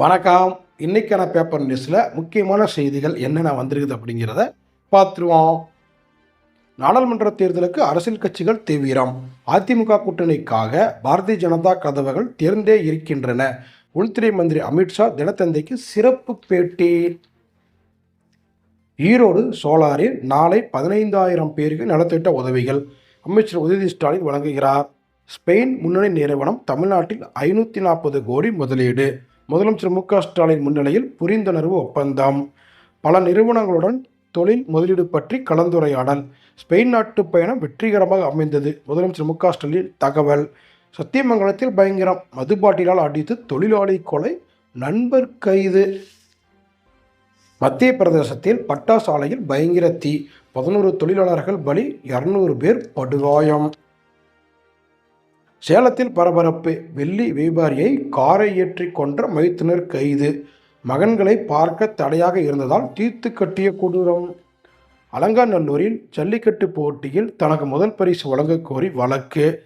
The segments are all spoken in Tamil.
வணக்கம். இன்னைக்கான பேப்பர் நியூஸில் முக்கியமான செய்திகள் என்னென்ன வந்திருக்குது அப்படிங்கிறத பார்த்துருவோம். நாடாளுமன்ற தேர்தலுக்கு அரசியல் கட்சிகள் தீவிரம். அதிமுக கூட்டணிக்காக பாரதிய ஜனதா கதவுகள் திறந்தே இருக்கின்றன. உள்துறை மந்திரி அமித்ஷா தினத்தந்தைக்கு சிறப்பு பேட்டி. ஈரோடு சோலாரில் நாளை பதினைந்தாயிரம் பேருக்கு நலத்திட்ட உதவிகள். அமைச்சர் உதயநிதி ஸ்டாலின் வழங்குகிறார். ஸ்பெயின் முன்னணி நிறுவனம் தமிழ்நாட்டில் ஐநூற்றி நாற்பது கோடி முதலீடு. முதலமைச்சர் மு க ஸ்டாலின் முன்னிலையில் புரிந்துணர்வு ஒப்பந்தம். பல நிறுவனங்களுடன் தொழில் முதலீடு பற்றி கலந்துரையாடல். ஸ்பெயின் நாட்டு பயணம் வெற்றிகரமாக அமைந்தது. முதலமைச்சர் மு க ஸ்டாலின் தகவல். சத்தியமங்கலத்தில் பயங்கரம் மதுபாட்டிலால் அடித்து தொழிலாளி கொலை நண்பர் கைது. மத்திய பிரதேசத்தில் பட்டாசாலையில் பயங்கர தீ. பதினோரு தொழிலாளர்கள் பலி இரநூறு பேர் படுகாயம். சேலத்தில் பரபரப்பு வெள்ளி வியாபாரியை காரை ஏற்றி கொன்ற மைத்துனர் கைது. மகன்களை பார்க்க தடையாக இருந்ததால் தீர்த்து கட்டிய கொடூரம். அலங்காநல்லூரில் ஜல்லிக்கட்டு போட்டியில் தனக்கு முதல் பரிசு வழங்கக் கோரி வழக்கு.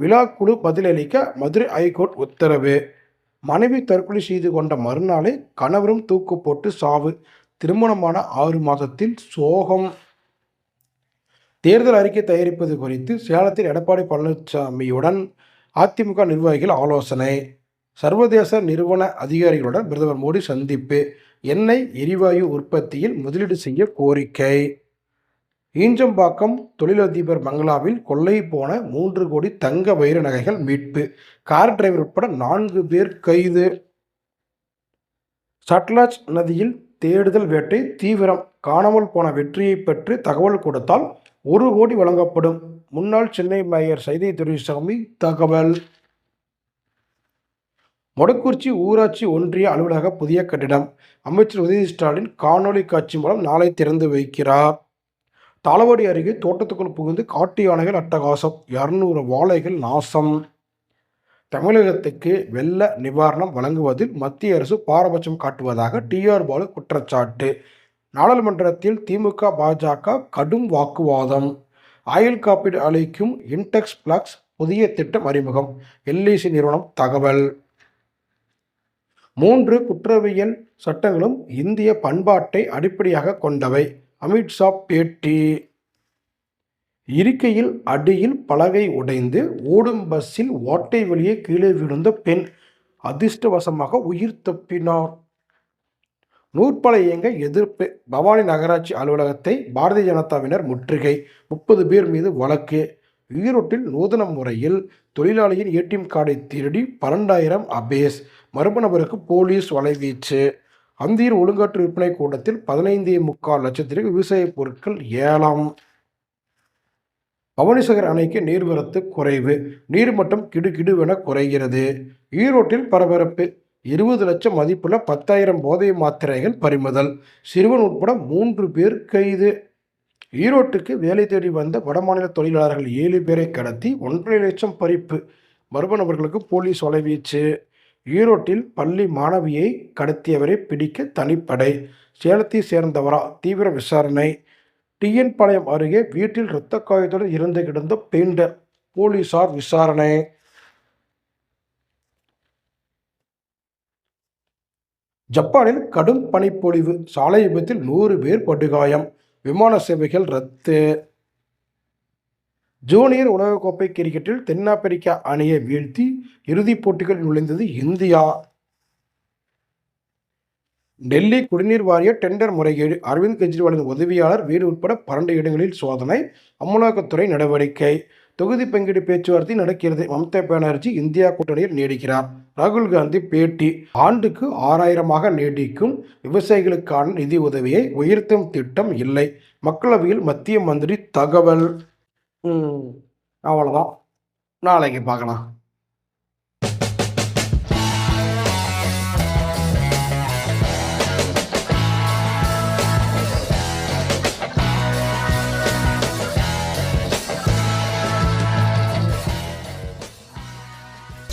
விழாக்குழு பதிலளிக்க மதுரை ஐகோர்ட் உத்தரவு. மனைவி தற்கொலை செய்து கொண்ட மறுநாளே கணவரும் தூக்கு போட்டு சாவு. திருமணமான ஆறு மாதத்தில் சோகம். தேர்தல் அறிக்கை தயாரிப்பது குறித்து சேலத்தில் எடப்பாடி பழனிசாமியுடன் அதிமுக நிர்வாகிகள் ஆலோசனை. சர்வதேச நிறுவன அதிகாரிகளுடன் பிரதமர் மோடி சந்திப்பு. எண்ணெய் எரிவாயு உற்பத்தியில் முதலீடு செய்ய கோரிக்கை. ஈஞ்சம்பாக்கம் தொழிலதிபர் பங்களாவில் கொள்ளை போன மூன்று கோடி தங்க வைர நகைகள் மீட்பு. கார் டிரைவர் உட்பட நான்கு பேர் கைது. சட்லாஜ் நதியில் தேடுதல் வேட்டை தீவிரம். காணாமல் போன வெற்றியை பற்றி தகவல் கொடுத்தால் ஒரு கோடி வழங்கப்படும். முன்னாள் சென்னை மேயர் சைதை துரைசாமி தகவல். மொடக்குறிச்சி ஊராட்சி ஒன்றிய அலுவலக புதிய கட்டிடம். அமைச்சர் உதயநிதி ஸ்டாலின் காணொலி காட்சி மூலம் நாளை திறந்து வைக்கிறார். தாளவாடி அருகே தோட்டத்துக்குள் புகுந்து காட்டு யானைகள் அட்டகாசம். இரநூறு வாழைகள் நாசம். தமிழகத்துக்கு வெள்ள நிவாரணம் வழங்குவதில் மத்திய அரசு பாரபட்சம் காட்டுவதாக டிஆர் பாலு குற்றச்சாட்டு. நாடாளுமன்றத்தில் திமுக பாஜக கடும் வாக்குவாதம். ஆயுள் காப்பீடு அளிக்கும் இன்டெக்ஸ் பிளக்ஸ் புதிய திட்டம் அறிமுகம். எல்ஐசி நிறுவனம் தகவல். மூன்று குற்றவியல் சட்டங்களும் இந்திய பண்பாட்டை அடிப்படையாக கொண்டவை. அமித்ஷா பேட்டி. இருக்கையில் அடியில் பலகை உடைந்து ஓடும் பஸ்ஸில் ஓட்டை வழியே கீழே விழுந்த பெண் அதிர்ஷ்டவசமாக உயிர் தப்பினார். நூற்பல இயங்க எதிர்ப்பு பவானி நகராட்சி அலுவலகத்தை பாரதிய ஜனதாவினர் முற்றுகை. முப்பது பேர் மீது வழக்கு. ஈரோட்டில் நூதன முறையில் தொழிலாளியின் ஏடிஎம் கார்டை திருடி பன்னெண்டாயிரம் அபேஸ். மர்ம நபருக்கு போலீஸ் வலைவீச்சு. அந்தியூர் ஒழுங்காற்று விற்பனை கூடத்தில் பதினைந்தே முக்கால் லட்சத்திற்கு விவசாய பொருட்கள் ஏலம். பவனிசகர் அணைக்கு நீர்வரத்து குறைவு. நீர்மட்டம் கிடுகிடுவென குறைகிறது. ஈரோட்டில் பரபரப்பு இருபது லட்சம் மதிப்புள்ள பத்தாயிரம் போதை மாத்திரைகள் பறிமுதல். சிறுவன் உட்பட மூன்று பேர் கைது. ஈரோட்டுக்கு வேலை தேடி வந்த வடமாநில தொழிலாளர்கள் ஏழு பேரை கடத்தி ஒன்றரை லட்சம் பறிப்பு. மர்ம நபர்களுக்கு போலீஸ் வலைவீச்சு ஈரோட்டில் பள்ளி மாணவியை கடத்தியவரை பிடிக்க தனிப்படை. சேலத்தை சேர்ந்தவரா? தீவிர விசாரணை. டிஎன் பாளையம் அருகே வீட்டில் இரத்த காயத்துடன் இறந்து கிடந்த பெயிண்டர் போலீசார் விசாரணை. ஜப்பானில் கடும் பனிப்பொழிவு சாலை விபத்தில் நூறு பேர் படுகாயம் விமான சேவைகள் ரத்து. ஜூனியர் உலகக்கோப்பை கிரிக்கெட்டில் தென்னாப்பிரிக்கா அணியை வீழ்த்தி இறுதிப் போட்டிகளில் நுழைந்தது இந்தியா. டெல்லி குடிநீர் வாரிய டெண்டர் முறைகேடு அரவிந்த் கெஜ்ரிவாலின் உதவியாளர் வீடு உட்பட பன்னெண்டு இடங்களில் சோதனை அமலாக்கத்துறை நடவடிக்கை. தொகுதி பங்கீடு பேச்சுவார்த்தை நடக்கிறது. மம்தா பானர்ஜி இந்தியா கூட்டணியில் நீடிக்கிறார். ராகுல் காந்தி பேட்டி ஆண்டுக்கு ஆறாயிரமாக நீடிக்கும் விவசாயிகளுக்கான நிதி உதவியை உயர்த்தும் திட்டம் இல்லை. மக்களவையில் மத்திய மந்திரி தகவல். அவ்வளோதான் நாளைக்கு பார்க்கலாம்.